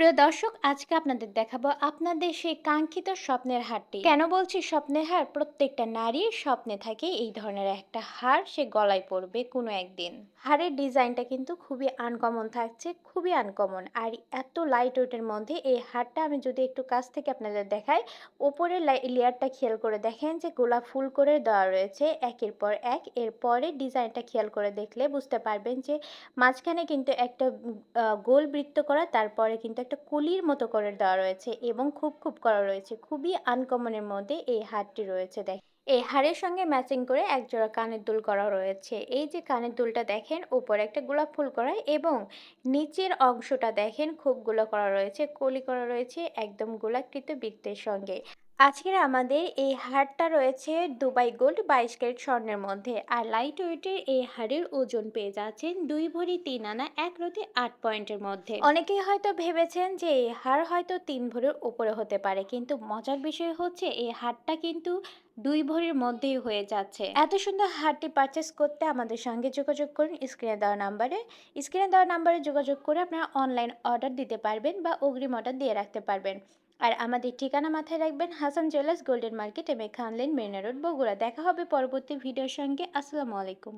প্রিয় দর্শক, আজকে আপনাদের দেখাবো আপনাদের সেই কাঙ্ক্ষিত স্বপ্নের হারটি। কেন বলছি স্বপ্নের হার? প্রত্যেকটা নারীর স্বপ্নে থাকে এই ধরনের একটা হার, সে গলায় পড়বে কোনো একদিন। হারের ডিজাইনটা কিন্তু খুবই আনকমন থাকছে, খুবই আনকমন আর এত লাইট ওয়েটের মধ্যে এই হারটা আমি যদি একটু কাছ থেকে আপনাদের দেখাই, ওপরের লেয়ারটা খেয়াল করে দেখেন যে গোলাপ ফুল করে দেওয়া রয়েছে, একের পর এক। এর পরে ডিজাইনটা খেয়াল করে দেখলে বুঝতে পারবেন যে মাঝখানে কিন্তু একটা গোল বৃত্ত করা, তারপরে কিন্তু একটা কুলির মতো করে দেওয়া রয়েছে এবং খুব খুব করা রয়েছে। খুবই আনকমনের মধ্যে এই হারটি রয়েছে, দেখ। এই হারের সঙ্গে ম্যাচিং করে একজোড়া কানের দুল করা রয়েছে। এই যে কানের দুলটা দেখেন, উপরে একটা গোলাপ ফুল করা এবং নিচের অংশটা দেখেন, খুবগুলো করা রয়েছে, কলি করা রয়েছে, একদম গোলাকৃত বৃত্তের সঙ্গে। আজকের আমাদের এই হারটা রয়েছে দুবাই গোল্ড বাইশ ক্যারেট স্বর্ণের মধ্যে। আর লাইট ওয়েটের এই হারের ওজন পেয়ে যাচ্ছেন দুই ভরি তিন আনা এক রতি আট পয়েন্টের মধ্যে। অনেকেই হয়তো ভেবেছেন যে এই হার হয়তো তিন ভরির উপরে হতে পারে, কিন্তু মজার বিষয় হচ্ছে এই হারটা কিন্তু দুই ভরির মধ্যেই হয়ে যাচ্ছে। এত সুন্দর হারটি পারচেস করতে আমাদের সঙ্গে যোগাযোগ করুন স্ক্রিনে দেওয়া নাম্বারে। স্ক্রিনে দেওয়া নাম্বারে যোগাযোগ করে আপনারা অনলাইন অর্ডার দিতে পারবেন বা অগ্রিম অর্ডার দিয়ে রাখতে পারবেন। আর আমাদের ঠিকানা মাথায় রাখবেন Hasan jewellers golden market M খানলেন Marina road, Bogura. দেখা হবে পরবর্তী ভিডিওর সঙ্গে। আসসালামু আলাইকুম।